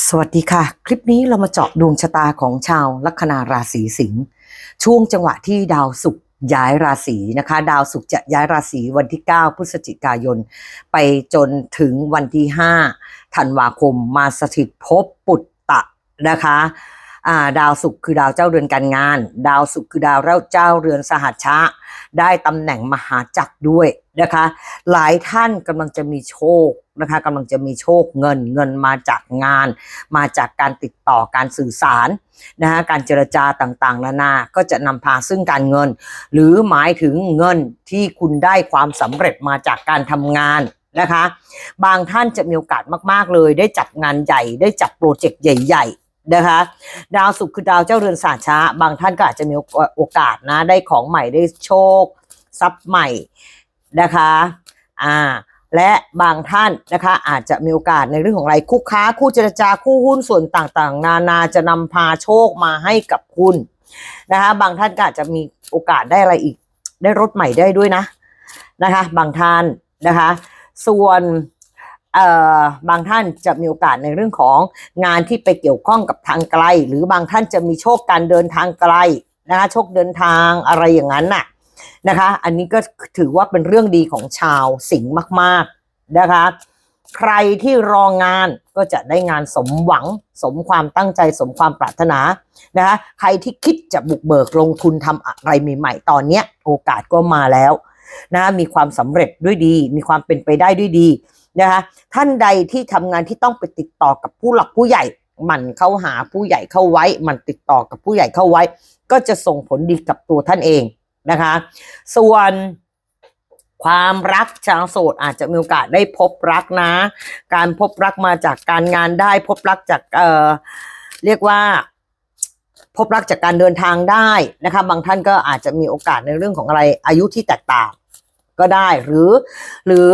สวัสดีค่ะ คลิปนี้เรามาเจาะดวงชะตาของชาวลัคนาราศีสิงห์ช่วงจังหวะที่ดาวศุกร์ย้ายราศีนะคะ ดาวศุกร์จะย้ายราศีวันที่ 9 พฤศจิกายน ไปจนถึงวันที่ 5 ธันวาคมมาสถิตภพปุตตะนะคะาดาวศุกร์คือดาวเจ้าเรือนการงาน ดาวศุกร์คือดาวเจ้าเรือนสหัชชะ ได้ตำแหน่งมหาจักรด้วย นะคะ หลายท่านกำลังจะมีโชคนะคะกำลังจะมีโชคเงินเงินมาจากงาน มาจากการติดต่อการสื่อสารนะฮะการเจรจาต่างๆ นานาก็จะนำพาซึ่งการเงิน หรือหมายถึงเงินที่คุณได้ความสำเร็จมาจากการทำงานนะคะ บางท่านจะมีโอกาสมากๆเลย ได้จับงานใหญ่ได้จับโปรเจกต์ใหญ่ๆนะคะดาวศุกร์คือดาวเจ้าเรือนสาช้า บางท่านก็อาจจะมีโอกาสนะ ได้ของใหม่ได้โชค ทรัพย์ใหม่ นะคะ อ่า และบางท่านนะคะอาจจะมีโอกาสในเรื่องของอะไรคู่ค้าคู่เจรจาคู่หุ้นส่วนต่างๆ นานาจะนำพาโชคมาให้กับคุณนะคะ บางท่านก็อาจจะมีโอกาสได้อะไรอีก ได้รถใหม่ได้ด้วยนะนะคะ บางท่านนะคะ ส่วนเอ่อบางท่านจะมีโอกาสในเรื่องของงานที่ไปเกี่ยวข้องกับทางไกล หรือบางท่านจะมีโชคการเดินทางไกลนะคะโชคเดินทางอะไรอย่างนั้นน่ะ นะคะ อันนี้ก็ถือว่าเป็นเรื่องดีของชาวสิงห์มาก ๆนะคะ ใครที่รองานก็จะได้งานสมหวังสมความตั้งใจสมความปรารถนานะคะใครที่คิดจะบุกเบิกลงทุนทำอะไรใหม่ๆตอนนี้โอกาสก็มาแล้วนะมีความสำเร็จด้วยดี มีความเป็นไปได้ด้วยดีนะคะท่านใดที่ทำงานที่ต้องไปติดต่อกับผู้หลักผู้ใหญ่หมันเข้าหาผู้ใหญ่เข้าไว้หมันติดต่อกับผู้ใหญ่เข้าไว้ ก็จะส่งผลดีกับตัวท่านเอง นะคะ ส่วนความรักชาวโสดอาจจะมีโอกาสได้พบรักนะ การพบรักมาจากการงานได้ พบรักจากเอ่อเรียกว่า พบรักจากการเดินทางได้นะคะ บางท่านก็อาจจะมีโอกาสในเรื่องของอะไรอายุที่แตกต่างก็ได้หรือ หรือ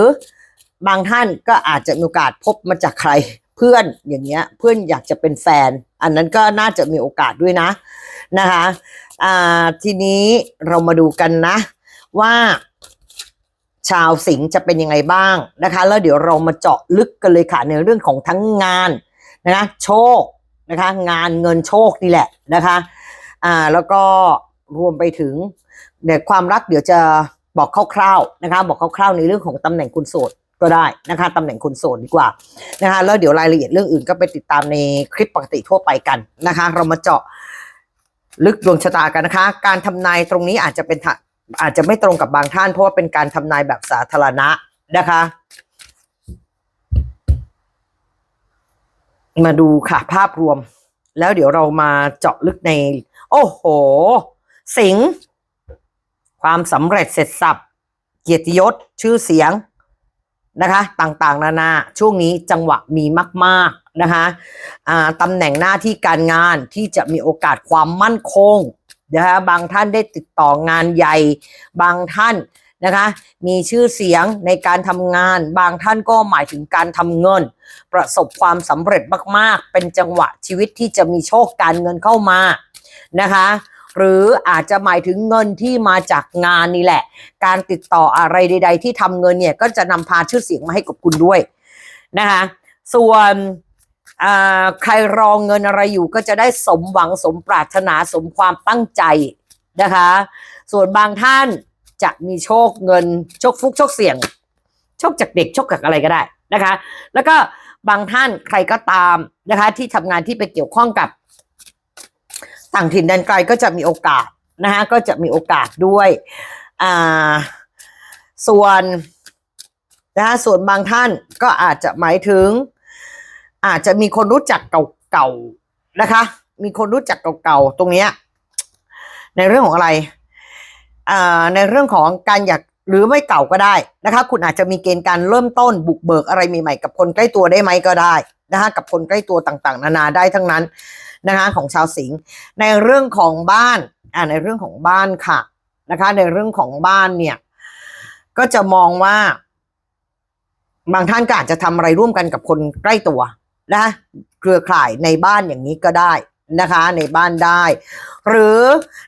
บางท่านก็อาจจะมีโอกาสพบมาจากใครเพื่อนอย่างเงี้ย เพื่อนอยากจะเป็นแฟน อันนั้นก็น่าจะมีโอกาสด้วยนะนะคะ อ่าทีนี้เรามาดูกันนะ ว่า ชาวสิงห์จะเป็นยังไงบ้างนะคะ แล้วเดี๋ยวเรามาเจาะลึกกันเลยค่ะในเรื่องของทั้งงานนะโชคนะคะ งานเงินโชคนี่แหละนะคะ อ่าแล้วก็รวมไปถึงเดี๋ยวความรักเดี๋ยวจะบอกคร่าวๆนะคะ บอกคร่าวๆในเรื่องของตำแหน่งคุณโสดก็ได้นะคะตำแหน่งคุณโสดดีกว่านะคะแล้วเดี๋ยวรายละเอียดเรื่องอื่นก็ไปติดตามในคลิปปกติทั่วไปกันนะคะ เรามาเจาะ ลึกดวงชะตากันนะคะ การทำนายตรงนี้อาจจะเป็นอาจจะไม่ตรงกับบางท่าน เพราะว่าเป็นการทำนายแบบสาธารณะนะคะ มาดูค่ะภาพรวม แล้วเดี๋ยวเรามาเจาะลึกใน โอ้โห สิง ความสำเร็จเสร็จสับ เกียรติยศชื่อเสียง นะคะ ต่างๆ นานาช่วงนี้จังหวะมีมากๆนะคะตำแหน่งหน้าที่การงานที่จะมีโอกาสความมั่นคงนะคะบางท่านได้ติดต่องานใหญ่ บางท่านนะคะ มีชื่อเสียงในการทำงาน บางท่านก็หมายถึงการทำเงิน ประสบความสำเร็จมากๆ เป็นจังหวะชีวิตที่จะมีโชคการเงินเข้ามานะคะ หรืออาจจะหมายถึงเงินที่มาจากงานนี่แหละ การติดต่ออะไรใด ๆ ที่ทำเงินเนี่ยก็จะนำพาชื่อเสียงมาให้กับคุณด้วยนะคะส่วนใครรองเงินอะไรอยู่ก็จะได้สมหวังสมปรารถนาสมความตั้งใจนะคะ ส่วนบางท่านจะมีโชคเงิน โชคฟุกโชคเสี่ยง โชคจากเด็กโชคจากอะไรก็ได้นะคะ แล้วก็บางท่านใครก็ตามนะคะ ที่ทำงานที่ไปเกี่ยวข้องกับ ต่างถิ่นแดนไกลก็จะมีโอกาสนะคะก็จะมีโอกาสด้วยอ่าส่วนนะคะส่วนบางท่านก็อาจจะหมายถึง อาจจะมีคนรู้จักเก่าๆนะคะ มีคนรู้จักเก่าๆตรงเนี้ยในเรื่องของอะไรอ่าในเรื่องของการอยากหรือไม่เก่าก็ได้นะคะ คุณอาจจะมีเกณฑ์การเริ่มต้นบุกเบิกอะไรใหม่ๆกับคนใกล้ตัวได้ไหมก็ได้นะคะกับคนใกล้ตัวต่างๆ นานาได้ทั้งนั้น นะคะของชาวสิงห์ในเรื่องของบ้านอ่าในเรื่องของบ้านค่ะนะคะ ในเรื่องของบ้านเนี่ย ก็จะมองว่า บางท่านก็อาจจะทำอะไรร่วมกันกับคนใกล้ตัวนะเครือข่ายในบ้านอย่างนี้ก็ได้นะคะ ในบ้านได้ หรือ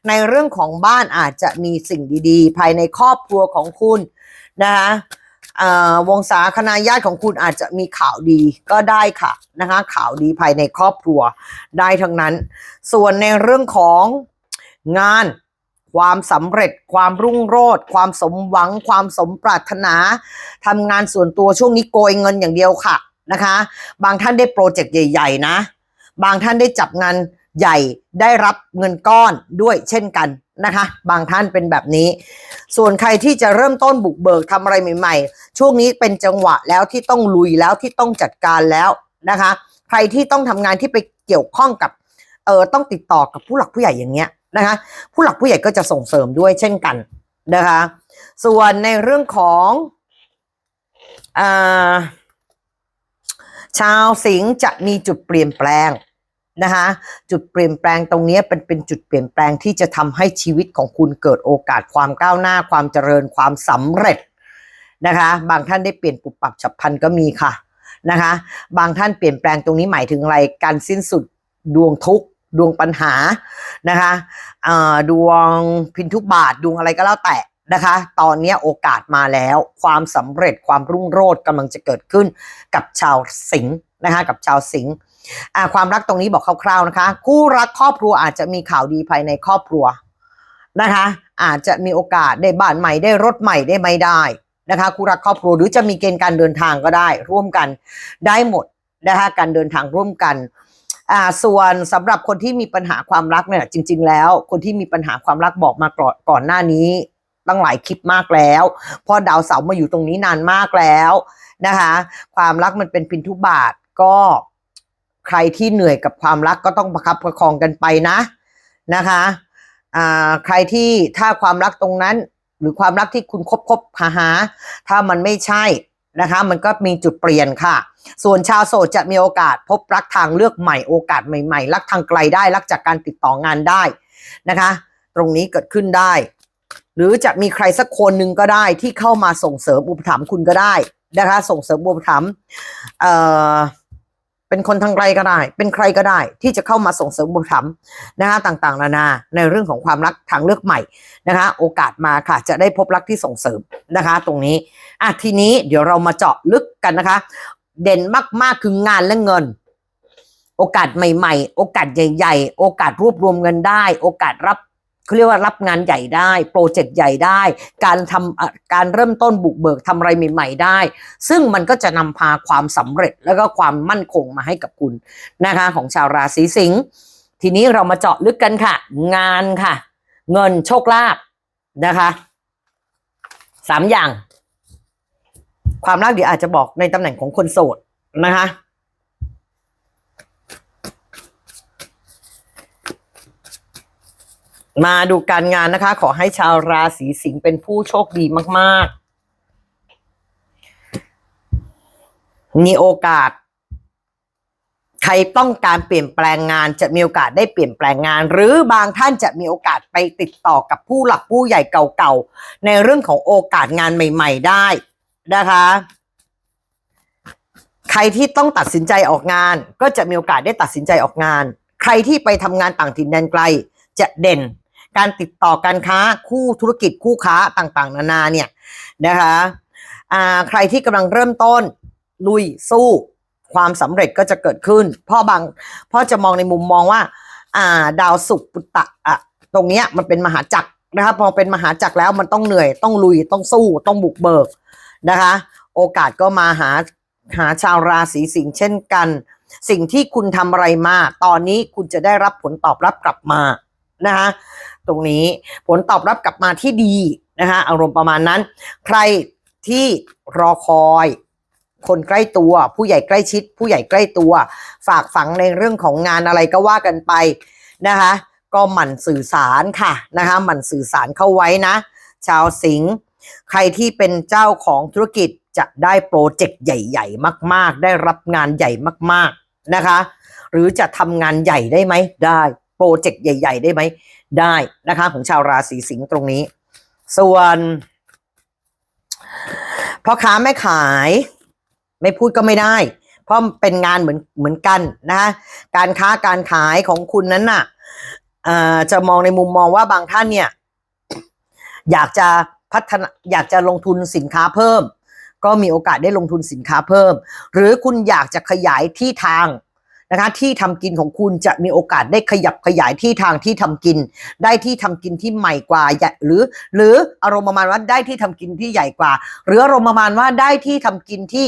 ในเรื่องของบ้านอาจจะมีสิ่งดี ๆ ภายในครอบครัวของคุณนะคะ วงศาคณาญาติของคุณอาจจะมีข่าวดีก็ได้ค่ะนะคะข่าวดีภายในครอบครัวได้ทั้งนั้น ส่วนในเรื่องของงานความสำเร็จความรุ่งโรจน์ความสมหวัง ความสมปรารถนาทำงานส่วนตัวช่วงนี้โกยเงินอย่างเดียวค่ะนะคะ บางท่านได้โปรเจกต์ใหญ่ ๆ นะ บางท่านได้จับงานใหญ่ได้รับเงินก้อนด้วยเช่นกันนะคะ บางท่านเป็นแบบนี้ ส่วนใครที่จะเริ่มต้นบุกเบิกทำอะไรใหม่ๆ ช่วงนี้เป็นจังหวะแล้วที่ต้องลุยแล้วที่ต้องจัดการแล้วนะคะ ใครที่ต้องทำงานที่ไปเกี่ยวข้องกับเออต้องติดต่อกับผู้หลักผู้ใหญ่อย่างเงี้ยนะคะ ผู้หลักผู้ใหญ่ก็จะส่งเสริมด้วยเช่นกันนะคะ ส่วนในเรื่องของอาชาวสิงห์จะมีจุดเปลี่ยนแปลงนะคะจุดเปลี่ยนแปลงตรงนี้เป็นเป็นจุดเปลี่ยนแปลงที่จะทำให้ชีวิตของคุณเกิดโอกาสความก้าวหน้าความเจริญความสำเร็จ นะคะ บางท่านได้เปลี่ยนปุบปับฉับพลันก็มีค่ะนะคะ บางท่านเปลี่ยนแปลงตรงนี้หมายถึงอะไร การสิ้นสุดดวงทุกดวงปัญหานะคะดวงพินทุบาทดวงอะไรก็แล้วแต่นะคะ ตอนนี้โอกาสมาแล้วความสำเร็จความรุ่งโรจน์กำลังจะเกิดขึ้นกับชาวสิงห์นะคะกับชาวสิงห์ความรักตรงนี้บอกคร่าวๆนะคะ คู่รักครอบครัวอาจจะมีข่าวดีภายในครอบครัวนะคะ อาจจะมีโอกาสได้บ้านใหม่ได้รถใหม่ได้ไม่ได้ นะคะคู่รักครอบครัวหรือจะมีเกณฑ์การเดินทางก็ได้ ร่วมกันได้หมดนะคะการเดินทางร่วมกันอ่าส่วนสำหรับคนที่มีปัญหาความรักเนี่ยจริง ๆ แล้ว คนที่มีปัญหาความรักบอกมาก่อนก่อนหน้านี้ตั้งหลายคลิปมากแล้วพราะดาวเสาร์มาอยู่ตรงนี้นานมากแล้วนะคะความรักมันเป็นพินทุบาทก็ใครที่เหนื่อยกับความรักก็ต้องประคับประคองกันไปนะนะคะอ่าใครที่ถ้าความรักตรงนั้น หรือความรักที่คุณคบคบหาหาถ้ามันไม่ใช่นะคะ มันก็มีจุดเปลี่ยนค่ะ ส่วนชาวโสดจะมีโอกาสพบรักทางเลือกใหม่โอกาสใหม่ๆ รักทางไกลได้รักจากการติดต่องานได้นะคะ ตรงนี้เกิดขึ้นได้ หรือจะมีใครสักคนหนึ่งก็ได้ที่เข้ามาส่งเสริมอุปถัมภ์คุณก็ได้นะคะ ส่งเสริมอุปถัมภ์เอ่อ เป็นคนทางไกลก็ได้ เป็นใครก็ได้ที่จะเข้ามาส่งเสริมอุปถัมนะคะต่างๆ นานาในเรื่องของความรักทางเลือกใหม่นะคะ โอกาสมาค่ะ จะได้พบรักที่ส่งเสริมนะคะ ตรงนี้อะทีนี้เดี๋ยวเรามาเจาะลึกกันนะคะ เด่นมากๆคืองานและเงิน โอกาสใหม่ ๆ โอกาสใหญ่ ๆ โอกาสรวบรวมเงินได้ โอกาสรับ เขาเรียกว่ารับงานใหญ่ได้ โปรเจกต์ใหญ่ได้ การทำการเริ่มต้นบุกเบิกทำอะไรใหม่ ๆ ได้ ซึ่งมันก็จะนำพาความสำเร็จแล้วก็ความมั่นคงมาให้กับคุณนะคะของชาวราศีสิงห์ทีนี้เรามาเจาะลึกกันค่ะ งานค่ะ เงินโชคลาภนะคะสามอย่าง ความรักเดี๋ยวอาจจะบอกในตำแหน่งของคนโสดนะคะ มาดูการงานนะคะ ขอให้ชาวราศีสิงห์เป็นผู้โชคดีมาก ๆ มีโอกาส ใครต้องการเปลี่ยนแปลงงานจะมีโอกาสได้เปลี่ยนแปลงงาน หรือบางท่านจะมีโอกาสไปติดต่อกับผู้หลักผู้ใหญ่เก่าๆ ในเรื่องของโอกาสงานใหม่ ๆ ได้นะคะ ใครที่ต้องตัดสินใจออกงาน ก็จะมีโอกาสได้ตัดสินใจออกงาน ใครที่ไปทำงานต่างถิ่นแดนไกลจะเด่น การติดต่อการค้าคู่ธุรกิจคู่ค้าต่างๆ นานาเนี่ยนะคะใครที่กำลังเริ่มต้นลุยสู้ความสำเร็จก็จะเกิดขึ้นพราะบางพราะจะมองในมุมมองว่าาดาวศุกร์ปุตตะอะตรงนี้มันเป็นมหาจักรนะคะพอเป็นมหาจักรแล้วมันต้องเหนื่อยต้องลุยต้องสู้ต้องบุกเบิกนะคะ โอกาสก็มาหาหาชาวราศีสิงห์เช่นกัน สิ่งที่คุณทำอะไรมา ตอนนี้คุณจะได้รับผลตอบรับกลับมานะคะ ตรงนี้ผลตอบรับกลับมาที่ดีนะคะอารมณ์ประมาณนั้น ใครที่รอคอยคนใกล้ตัว ผู้ใหญ่ใกล้ชิด ผู้ใหญ่ใกล้ตัว ฝากฝังในเรื่องของงานอะไรก็ว่ากันไปนะคะ ก็หมั่นสื่อสารค่ะนะคะหมั่นสื่อสารเข้าไว้นะ ชาวสิงห์ใครที่เป็นเจ้าของธุรกิจจะได้โปรเจกต์ใหญ่ ๆ มาก ๆ ได้รับงานใหญ่มาก ๆนะคะ หรือจะทำงานใหญ่ได้ไหมได้ โปรเจกต์ใหญ่ ๆ ได้ไหม ได้นะคะ ของชาวราศีสิงห์ตรงนี้ ส่วนพ่อค้าแม่ขาย ไม่พูดก็ไม่ได้ เพราะเป็นงานเหมือนเหมือนกันนะคะการค้าการขายของคุณนั้นน่ะจะมองในมุมมองว่าบางท่านเนี่ย อยากจะพัฒนาอยากจะลงทุนสินค้าเพิ่ม ก็มีโอกาสได้ลงทุนสินค้าเพิ่ม หรือคุณอยากจะขยายที่ทาง นะคะที่ทำกินของคุณจะมีโอกาสได้ขยับขยายที่ทางที่ทำกิน ได้ที่ทำกินที่ใหม่กว่าหรือ หรืออารมณ์ประมาณว่าได้ที่ทำกินที่ใหญ่กว่า หรืออารมณ์ประมาณว่าได้ที่ทำกินที่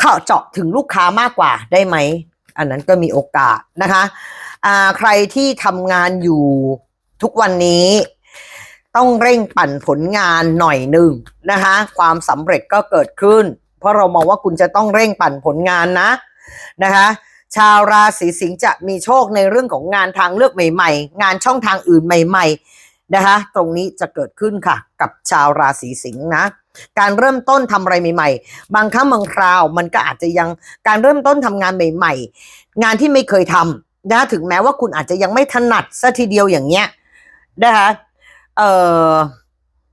เข้าเจาะถึงลูกค้ามากกว่าได้ไหมอันนั้นก็มีโอกาสนะคะอ่าใครที่ทำงานอยู่ทุกวันนี้ต้องเร่งปั่นผลงานหน่อยหนึ่งนะคะความสำเร็จก็เกิดขึ้น เพราะเรามองว่าคุณจะต้องเร่งปั่นผลงานนะนะคะ ชาวราศีสิงห์จะมีโชคในเรื่องของงานทางเลือกใหม่ ๆ งานช่องทางอื่นใหม่ ๆ นะคะ ตรงนี้จะเกิดขึ้นค่ะ กับชาวราศีสิงห์นะ การเริ่มต้นทำอะไรใหม่ ๆ บางครั้งบางคราวมันก็อาจจะยังการเริ่มต้นทำงานใหม่ ๆ งานที่ไม่เคยทำนะถึงแม้ว่าคุณอาจจะยังไม่ถนัดซะทีเดียวอย่างเงี้ยนะคะเอ่อ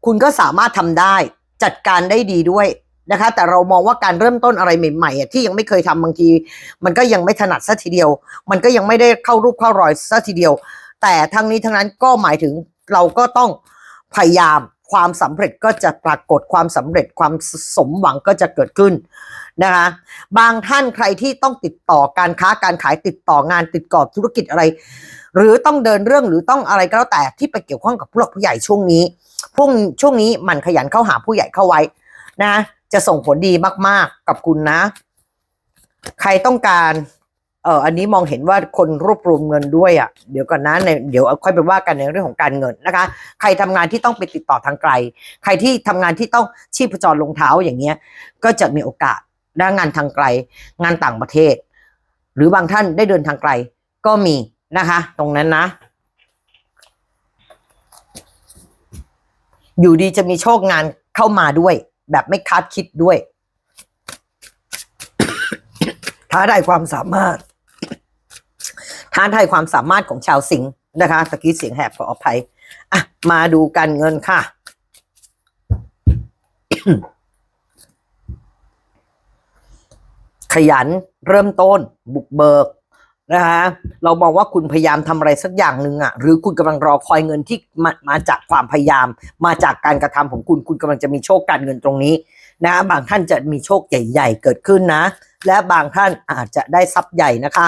คุณก็สามารถทำได้จัดการได้ดีด้วย นะคะ แต่เรามองว่าการเริ่มต้นอะไรใหม่ๆที่ยังไม่เคยทำบางที มันก็ยังไม่ถนัดซะทีเดียว มันก็ยังไม่ได้เข้ารูปเข้ารอยซะทีเดียว แต่ทั้งนี้ทั้งนั้นก็หมายถึงเราก็ต้องพยายามความสำเร็จก็จะปรากฏความสำเร็จความสมหวังก็จะเกิดขึ้นนะคะบางท่านใครที่ต้องติดต่อการค้าการขายติดต่องานติดต่อธุรกิจอะไร หรือต้องเดินเรื่องหรือต้องอะไรก็แล้วแต่ที่ไปเกี่ยวข้องกับผู้หลักผู้ใหญ่ช่วงนี้พวกช่วงนี้มันขยันเข้าหาผู้ใหญ่เข้าไว้นะ จะส่งผลดีมาก ๆ กับคุณนะ ใครต้องการเอออันนี้มองเห็นว่าคนรวบรวมเงินด้วยอะ เดี๋ยวก่อนนะในเดี๋ยวค่อยไปว่ากันในเรื่องของการเงินนะคะ ใครทำงานที่ต้องไปติดต่อทางไกล ใครที่ทำงานที่ต้องชีพจรลงเท้าอย่างเงี้ย ก็จะมีโอกาสได้งานทางไกล งานต่างประเทศ หรือบางท่านได้เดินทางไกล ก็มีนะคะ ตรงนั้นนะ อยู่ดีจะมีโชคงานเข้ามาด้วย แบบไม่คาดคิดด้วย ท้าทายความสามารถ ท้าทายความสามารถของชาวสิงห์นะคะตะกี้เสียงแหบขออภัยอะมาดูการเงินค่ะ ขยันเริ่มต้น บุกเบิก นะคะเรามองว่าคุณพยายามทำอะไรสักอย่างหนึ่งอะหรือคุณกำลังรอคอยเงินที่มามาจากความพยายาม มาจากการกระทำของคุณคุณกำลังจะมีโชคการเงินตรงนี้นะบางท่านจะมีโชคใหญ่ ๆ เกิดขึ้นนะ และบางท่านอาจจะได้ทรัพย์ใหญ่นะคะ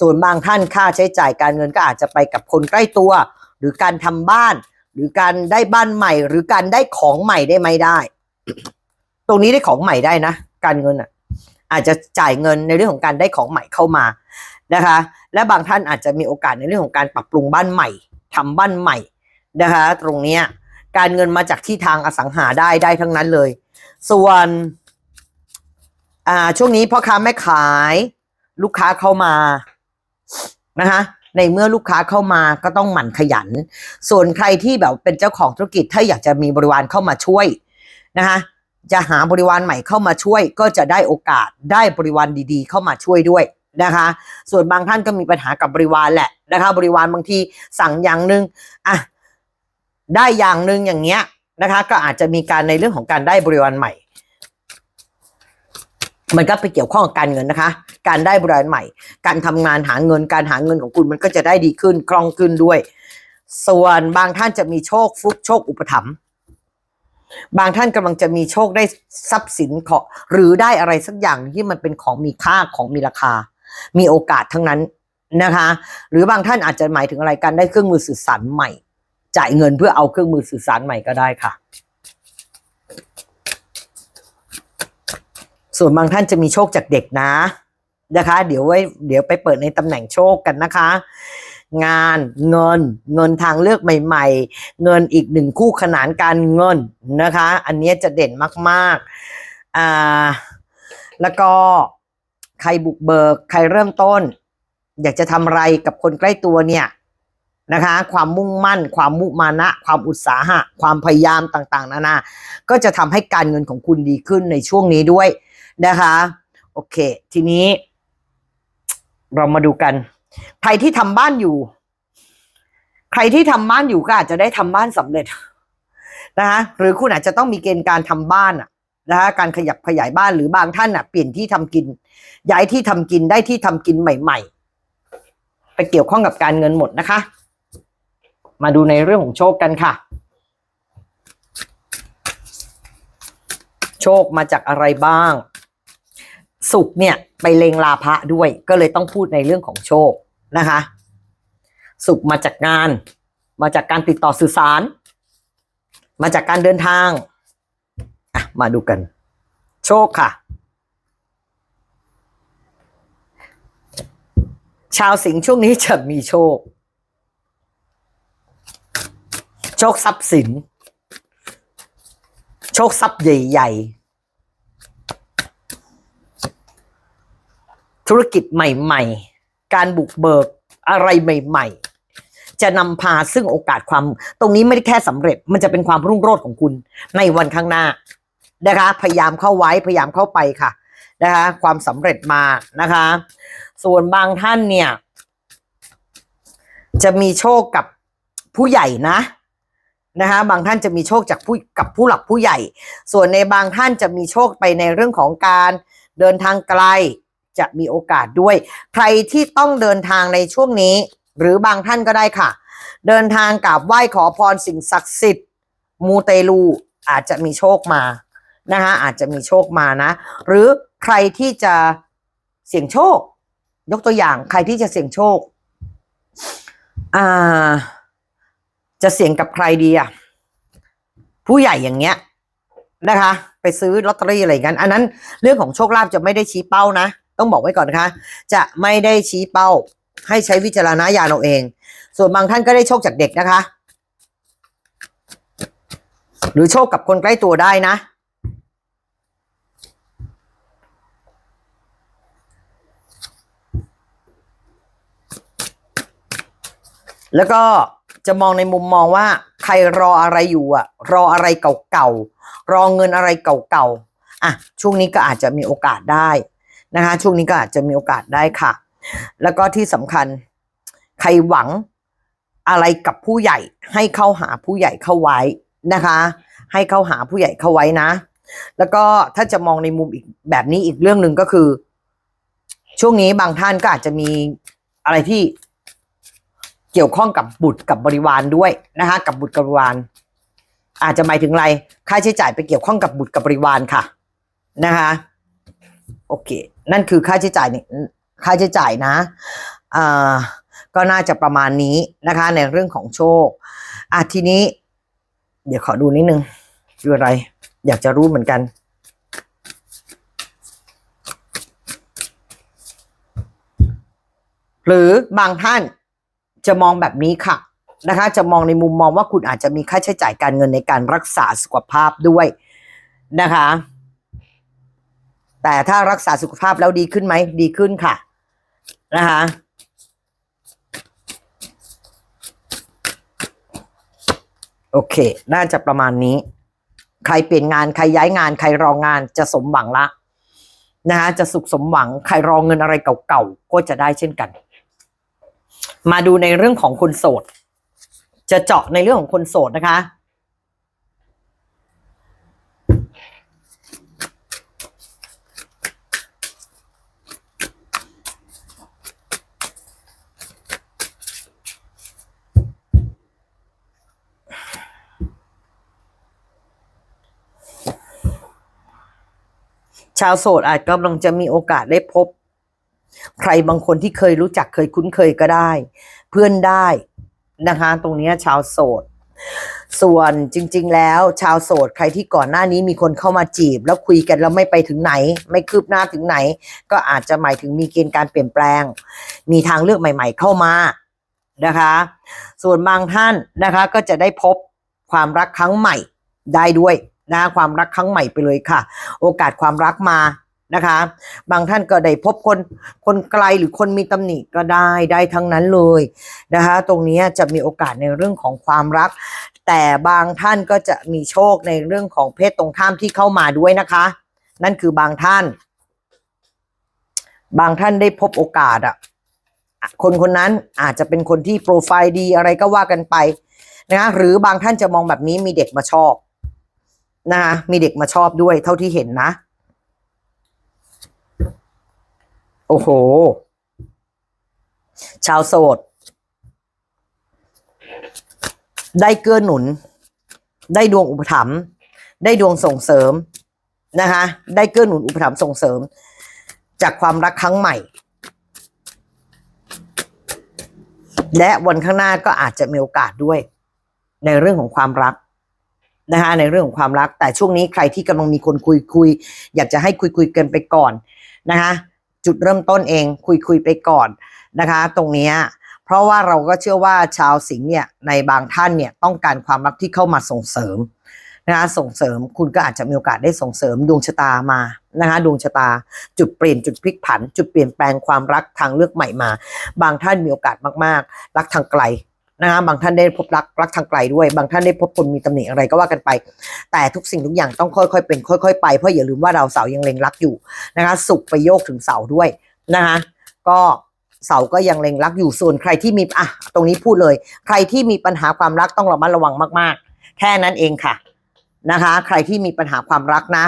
ส่วนบางท่านค่าใช้จ่ายการเงินก็อาจจะไปกับคนใกล้ตัว หรือการทำบ้าน หรือการได้บ้านใหม่ หรือการได้ของใหม่ได้ไหมได้ ตรงนี้ได้ของใหม่ได้นะ การเงินอะอาจจะจ่ายเงินในเรื่องของการได้ของใหม่เข้ามา นะคะ และบางท่านอาจจะมีโอกาสในเรื่องของการปรับปรุงบ้านใหม่ทำบ้านใหม่นะคะ ตรงเนี้ยการเงินมาจากที่ทางอสังหาได้ได้ทั้งนั้นเลย ส่วนอ่าช่วงนี้พ่อค้าแม่ขายลูกค้าเข้ามานะคะในเมื่อลูกค้าเข้ามาก็ต้องหมั่นขยัน ส่วนใครที่แบบเป็นเจ้าของธุรกิจถ้าอยากจะมีบริวารเข้ามาช่วยนะคะจะหาบริวารใหม่เข้ามาช่วย ก็จะได้โอกาสได้บริวารดีๆ เข้ามาช่วยด้วย นะคะ ส่วนบางท่านก็มีปัญหากับบริวารแหละนะคะ บริวารบางทีสั่งอย่างหนึ่งอะได้อย่างหนึ่งอย่างเงี้ยนะคะ ก็อาจจะมีการในเรื่องของการได้บริวารใหม่ มันก็ไปเกี่ยวข้องกับการเงินนะคะ การได้บริวารใหม่ การทำงานหาเงินการหาเงินของคุณมันก็จะได้ดีขึ้นคล่องขึ้นด้วย ส่วนบางท่านจะมีโชคฟุกโชคอุปถัมภ์บางท่านกำลังจะมีโชคได้ทรัพย์สินขอหรือได้อะไรสักอย่างที่มันเป็นของมีค่าของมีราคา มีโอกาสทั้งนั้นนะคะ หรือบางท่านอาจจะหมายถึงอะไรการได้เครื่องมือสื่อสารใหม่ จ่ายเงินเพื่อเอาเครื่องมือสื่อสารใหม่ก็ได้ค่ะ ส่วนบางท่านจะมีโชคจากเด็กนะนะคะ เดี๋ยวไว้เดี๋ยวไปเปิดในตำแหน่งโชคกันนะคะ งานเงินเงินทางเลือกใหม่ ๆ เงินอีกหนึ่งคู่ขนานการเงินนะคะ อันนี้จะเด่นมากๆอ่าแล้วก็ ใครบุกเบิก ใครเริ่มต้น อยากจะทำอะไรกับคนใกล้ตัวเนี่ยนะคะ ความมุ่งมั่น ความมุมานะ ความอุตสาหะ ความพยายามต่างๆ นานา ก็จะทำให้การเงินของคุณดีขึ้นในช่วงนี้ด้วยนะคะ โอเค ทีนี้ เรามาดูกัน ใครที่ทำบ้านอยู่ ใครที่ทำบ้านอยู่ก็อาจจะได้ทำบ้านสำเร็จนะคะหรือคุณอาจจะต้องมีเกณฑ์การทำบ้านอะ นะคะการขยับขยายบ้านหรือบางท่านอะเปลี่ยนที่ทำกิน ย้ายที่ทำกินได้ที่ทำกินใหม่ ๆ ไปเกี่ยวข้องกับการเงินหมดนะคะ มาดูในเรื่องของโชคกันค่ะ โชคมาจากอะไรบ้าง สุขเนี่ยไปเลงลาภะด้วยก็เลยต้องพูดในเรื่องของโชคนะคะ สุขมาจากงาน มาจากการติดต่อสื่อสาร มาจากการเดินทาง มาดูกัน โชคค่ะ ชาวสิงห์ช่วงนี้จะมีโชค โชคทรัพย์สิน โชคทรัพย์ใหญ่ ๆ ธุรกิจใหม่ ๆ การบุกเบิกอะไรใหม่ ๆจะนำพาซึ่งโอกาสความ ตรงนี้ไม่ได้แค่สำเร็จ มันจะเป็นความรุ่งโรจน์ของคุณในวันข้างหน้า นะคะ พยายามเข้าไว้พยายามเข้าไปค่ะนะคะ ความสำเร็จมานะคะ ส่วนบางท่านเนี่ย จะมีโชคกับผู้ใหญ่นะนะคะบางท่านจะมีโชคจากผู้กับผู้หลักผู้ใหญ่ ส่วนในบางท่านจะมีโชคไปในเรื่องของการเดินทางไกลจะมีโอกาสด้วย ใครที่ต้องเดินทางในช่วงนี้ หรือบางท่านก็ได้ค่ะ เดินทางกราบไหว้ขอพรสิ่งศักดิ์สิทธิ์มูเตลูอาจจะมีโชคมา นะคะอาจจะมีโชคมานะ หรือใครที่จะเสี่ยงโชค ยกตัวอย่างใครที่จะเสี่ยงโชคอ่าจะเสี่ยงกับใครดีอะผู้ใหญ่อย่างเงี้ยนะคะ ไปซื้อลอตเตอรี่อะไรกัน อันนั้นเรื่องของโชคลาภจะไม่ได้ชี้เป้านะ ต้องบอกไว้ก่อนนะคะ จะไม่ได้ชี้เป้า ให้ใช้วิจารณญาณเอาเอง ส่วนบางท่านก็ได้โชคจากเด็กนะคะ หรือโชคกับคนใกล้ตัวได้นะ แล้วก็จะมองในมุมมองว่า ใครรออะไรอยู่อะรออะไรเก่าๆรอเงินอะไรเก่าๆอะช่วงนี้ก็อาจจะมีโอกาสได้นะคะ ช่วงนี้ก็อาจจะมีโอกาสได้ค่ะ แล้วก็ที่สำคัญ ใครหวังอะไรกับผู้ใหญ่ ให้เข้าหาผู้ใหญ่เข้าไว้นะคะ ให้เข้าหาผู้ใหญ่เข้าไว้นะ แล้วก็ถ้าจะมองในมุมอีกแบบนี้อีกเรื่องหนึ่งก็คือ ช่วงนี้บางท่านก็อาจจะมีอะไรที่ เกี่ยวข้องกับบุตรกับบริวารด้วยนะคะกับบุตรกับบริวาร อาจจะหมายถึงอะไรค่าใช้จ่ายไปเกี่ยวข้องกับบุตรกับบริวารค่ะนะคะโอเค นั่นคือค่าใช้จ่ายเนี่ยค่าใช้จ่ายนะอ่าก็น่าจะประมาณนี้นะคะ ในเรื่องของโชคอะทีนี้ เดี๋ยวขอดูนิดนึงคืออะไร อยากจะรู้เหมือนกันหรือบางท่าน จะมองแบบนี้ค่ะนะคะ จะมองในมุมมองว่าคุณอาจจะมีค่าใช้จ่ายการเงินในการรักษาสุขภาพด้วยนะคะ แต่ถ้ารักษาสุขภาพแล้วดีขึ้นไหมดีขึ้นค่ะนะคะโอเค น่าจะประมาณนี้ ใครเปลี่ยนงาน ใครย้ายงาน ใครรองงานจะสมหวังละ นะคะจะสุขสมหวัง ใครรองเงินอะไรเก่าๆ ก็จะได้เช่นกัน มาดูในเรื่องของคนโสด จะเจาะในเรื่องของคนโสดนะคะ ชาวโสดอาจกำลังจะมีโอกาสได้พบ รบางคนที่เคยรู้จักเคยคุ้นเคยก็ได้ เพื่อนได้นะคะ ตรงนี้ชาวโสด ส่วนจริง ๆ แล้วชาวโสดใครที่ก่อนหน้านี้มีคนเข้ามาจีบ แล้วคุยกันแล้วไม่ไปถึงไหน ไม่คืบหน้าถึงไหน ก็อาจจะหมายถึงมีเกณฑ์การเปลี่ยนแปลง มีทางเลือกใหม่ ๆ เข้ามานะคะ ส่วนบางท่านนะคะก็จะได้พบความรักครั้งใหม่ได้ด้วยนะความรักครั้งใหม่ไปเลยค่ะ โอกาสความรักมา นะคะ บางท่านก็ได้พบคนคนไกลหรือคนมีตำหนิก็ได้ได้ทั้งนั้นเลยนะคะ ตรงนี้จะมีโอกาสในเรื่องของความรัก แต่บางท่านก็จะมีโชคในเรื่องของเพศตรงข้ามที่เข้ามาด้วยนะคะ นั่นคือบางท่าน บางท่านได้พบโอกาสอะคนคนนั้นอาจจะเป็นคนที่โปรไฟล์ดีอะไรก็ว่ากันไปนะะหรือบางท่านจะมองแบบนี้มีเด็กมาชอบนะคะมีเด็กมาชอบด้วยเท่าที่เห็นนะ โอ้โห ชาวโสด ได้เกื้อหนุน ได้ดวงอุปถัมภ์ได้ดวงส่งเสริมนะคะ ได้เกื้อหนุนอุปถัมภ์ส่งเสริม จากความรักครั้งใหม่ และวันข้างหน้าก็อาจจะมีโอกาสด้วย ในเรื่องของความรักนะคะในเรื่องของความรักแต่ช่วงนี้ใครที่กำลังมีคนคุยคุย อยากจะให้คุยคุยกันไปก่อนนะคะ จุดเริ่มต้นเองคุยคุยไปก่อนนะคะ ตรงนี้เพราะว่าเราก็เชื่อว่าชาวสิงห์เนี่ยในบางท่านเนี่ยต้องการความรักที่เข้ามาส่งเสริมนะคะส่งเสริมคุณก็อาจจะมีโอกาสได้ส่งเสริมดวงชะตามานะคะดวงชะตา จุดเปลี่ยนจุดพลิกผัน จุดเปลี่ยนแปลงความรักทางเลือกใหม่มา บางท่านมีโอกาสมากๆ รักทางไกล นะคะบางท่านได้พบรักรักทางไกลด้วย บางท่านได้พบคนมีตำหนิอะไรก็ว่ากันไป แต่ทุกสิ่งทุกอย่างต้องค่อยๆเป็น ค่อย ๆ ไปเพราะอย่าลืมว่าดาเสายังเล็งรักอยู่นะคะ สุขไปโยกถึงเสาด้วยนะคะก็เสาก็ยังเล็งรักอยู่ส่วนใครที่มีอะตรงนี้พูดเลย ใครที่มีปัญหาความรักต้องระมัดระวังมาก ๆ แค่นั้นเองค่ะนะคะ ใครที่มีปัญหาความรักนะ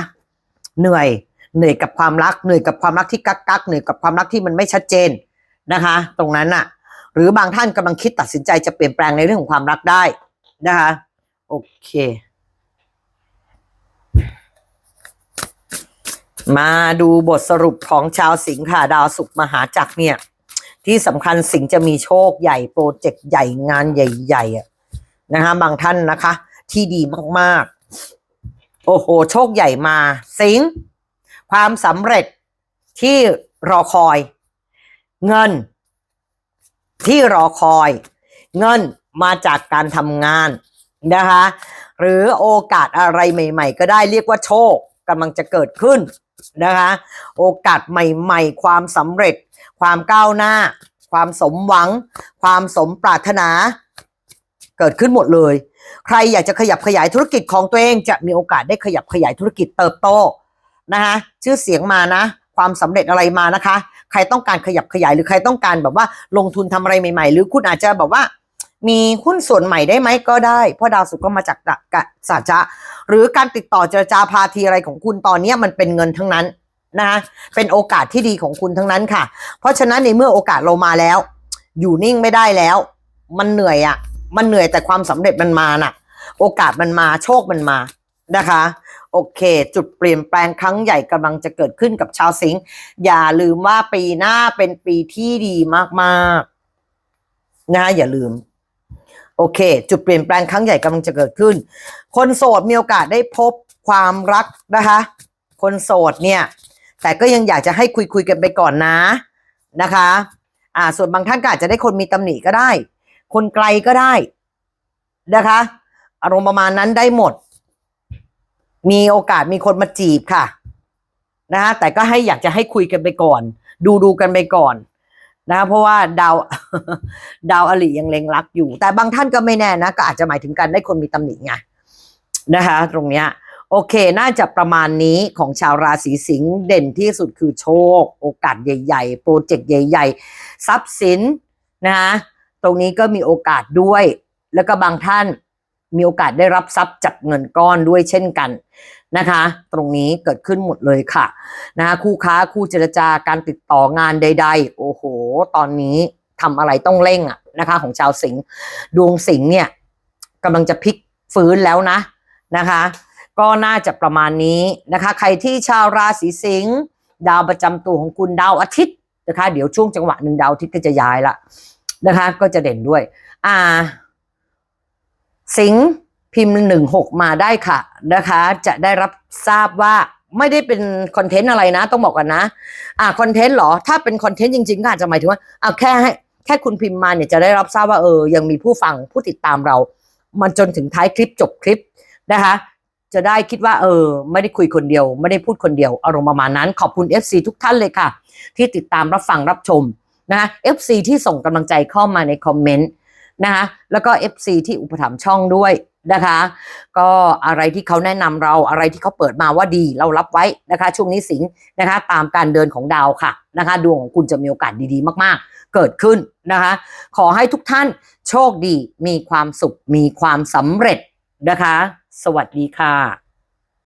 เหนื่อยเหนื่อยกับความรักเหนื่อยกับความรักที่กักกักๆเหนื่อยกับความรักที่มันไม่ชัดเจนนะคะ ตรงนั้นน่ะ หรือบางท่านกำลังคิดตัดสินใจจะเปลี่ยนแปลงในเรื่องของความรักได้นะคะโอเค มาดูบทสรุปของชาวสิงห์ค่ะดาวศุกร์มหาจักรเนี่ย ที่สำคัญสิงห์จะมีโชคใหญ่โปรเจกต์ใหญ่งานใหญ่ๆอะนะคะบางท่านนะคะ ที่ดีมากๆ โอ้โห โชคใหญ่มา สิงห์ความสำเร็จที่รอคอย เงิน ที่รอคอย เงินมาจากการทำงานนะคะ หรือโอกาสอะไรใหม่ ๆ ก็ได้เรียกว่าโชคกำลังจะเกิดขึ้นนะคะ โอกาสใหม่ ๆ ความสำเร็จ ความก้าวหน้า ความสมหวัง ความสมปรารถนา เกิดขึ้นหมดเลย ใครอยากจะขยับขยายธุรกิจของตัวเองจะมีโอกาสได้ขยับขยายธุรกิจเติบโตนะคะชื่อเสียงมานะ ความสำเร็จอะไรมานะคะ ใครต้องการขยับขยายหรือใครต้องการแบบว่าลงทุนทำอะไรใหม่ ๆ หรือคุณอาจจะแบบว่า มีหุ้นส่วนใหม่ได้ไหมก็ได้เพราะดาวศุกร์ก็มาจากกะกะสัจะ หรือการติดต่อเจรจาพาทีอะไรของคุณตอนนี้มันเป็นเงินทั้งนั้นนะคะเป็นโอกาสที่ดีของคุณทั้งนั้นค่ะ เพราะฉะนั้นในเมื่อโอกาสเรามาแล้ว อยู่นิ่งไม่ได้แล้ว มันเหนื่อยอะ่ะ มันเหนื่อยแต่ความสำเร็จมันมาน่ะ โอกาสมันมาโชคมันมานะคะ โอเค จุดเปลี่ยนแปลงครั้งใหญ่กำลังจะเกิดขึ้นกับชาวสิงห์อย่าลืมว่าปีหน้าเป็นปีที่ดีมากๆนะอย่าลืม โอเค จุดเปลี่ยนแปลงครั้งใหญ่กำลังจะเกิดขึ้น คนโสดมีโอกาสได้พบความรักนะคะ คนโสดเนี่ย แต่ก็ยังอยากจะให้คุยคุยกันไปก่อนนะนะคะ อ่า ส่วนบางท่านก็อาจจะได้คนมีตำหนิก็ได้ คนไกลก็ได้นะคะ อารมณ์ประมาณนั้นได้หมด มีโอกาสมีคนมาจีบค่ะนะคะแต่ก็ให้อยากจะให้คุยกันไปก่อน ดูดูกันไปก่อนนะคะเพราะว่าดาวดาวอลิยังเล็งรักอยู่ แต่บางท่านก็ไม่แน่นะ ก็อาจจะหมายถึงการได้คนมีตำหนิไงนะคะ ตรงเนี้ย โอเค น่าจะประมาณนี้ของชาวราศีสิงห์เด่นที่สุดคือโชค โอกาสใหญ่ ๆ โปรเจกต์ใหญ่ ๆ ทรัพย์สินนะคะตรงนี้ก็มีโอกาสด้วย แล้วก็บางท่าน มีโอกาสได้รับทรัพย์จากเงินก้อนด้วยเช่นกันนะคะ ตรงนี้เกิดขึ้นหมดเลยค่ะนะคะคู่ค้าคู่เจรจาการติดต่องานใด ๆ โอ้โห ตอนนี้ทำอะไรต้องเร่งอะนะคะ ของชาวสิงห์ดวงสิงห์เนี่ยกำลังจะพลิกฟื้นแล้วนะนะคะ ก็น่าจะประมาณนี้นะคะ ใครที่ชาวราศีสิงห์ดาวประจำตัวของคุณดาวอาทิตย์นะคะ เดี๋ยวช่วงจังหวะหนึ่งดาวอาทิตย์ก็จะย้ายละนะคะ ก็จะเด่นด้วย อ่า สิงพิมพ์หนึ่งหกมาได้ค่ะนะคะ จะได้รับทราบว่าไม่ได้เป็นคอนเทนต์อะไรนะ ต้องบอกกันนะ อ่าคอนเทนต์เหรอ ถ้าเป็นคอนเทนต์จริงๆก็อาจจะหมายถึงว่าเอาแค่ให้แค่คุณพิมพ์มาเนี่ยจะได้รับทราบว่าเออยังมีผู้ฟังผู้ติดตามเรา มันจนถึงท้ายคลิปจบคลิปนะคะ จะได้คิดว่าเออ ไม่ได้คุยคนเดียว ไม่ได้พูดคนเดียวอารมณ์ประมาณนั้น ขอบคุณ FC ทุกท่านเลยค่ะ ที่ติดตามรับฟังรับชมนะคะ FC ที่ส่งกำลังใจเข้ามาในคอมเมนต์ นะคะแล้วก็ FC ที่อุปถัมภ์ช่องด้วยนะคะ ก็อะไรที่เขาแนะนำเราอะไรที่เขาเปิดมาว่าดีเรารับไว้นะคะ ช่วงนี้สิงห์นะคะ ตามการเดินของดาวค่ะนะคะ ดวงของคุณจะมีโอกาสดีๆ มากๆ เกิดขึ้นนะคะ ขอให้ทุกท่านโชคดีมีความสุขมีความสำเร็จนะคะ สวัสดีค่ะ